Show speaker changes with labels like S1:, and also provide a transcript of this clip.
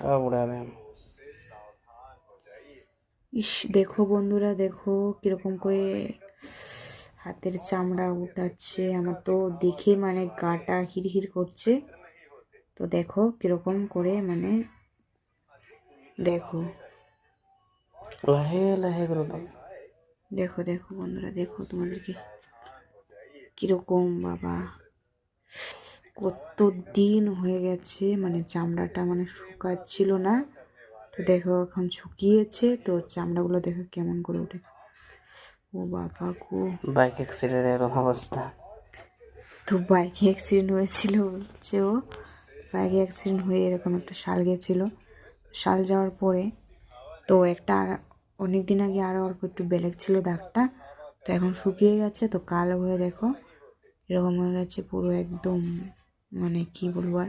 S1: সব উড়াবে
S2: ইস দেখো বন্ধুরা দেখো কীরকম করে হাতের চামড়া উঠাচ্ছে। আমার তো দেখে মানে গাটা হিরহির করছে। তো দেখো কীরকম করে মানে দেখো।
S1: লাহে লাহে করে
S2: দেখো দেখো বন্ধুরা দেখো তোমাদেরকে কীরকম বাবা। কত দিন হয়ে গেছে মানে চামড়াটা মানে শুকাচ্ছিল না। তো দেখো এখন শুকিয়েছে তো চামড়াগুলো দেখো কেমন করে উঠেছে। ও বাবা গো।
S1: বাইক অ্যাক্সিডেন্ট এরকম অবস্থা।
S2: তো বাইকে অ্যাক্সিডেন্ট হয়েছিল বলছে ও। বাইকে অ্যাক্সিডেন্ট হয়ে এরকম একটা শাল গেছিল। শাল যাওয়ার পরে তো একটা আর অনেক দিন আগে আরও অল্প একটু বেলেগ ছিল দাগটা। তো এখন শুকিয়ে গেছে তো কালো হয়ে দেখো। এরকম হয়ে গেছে পুরো একদম মানে কি বলব আর?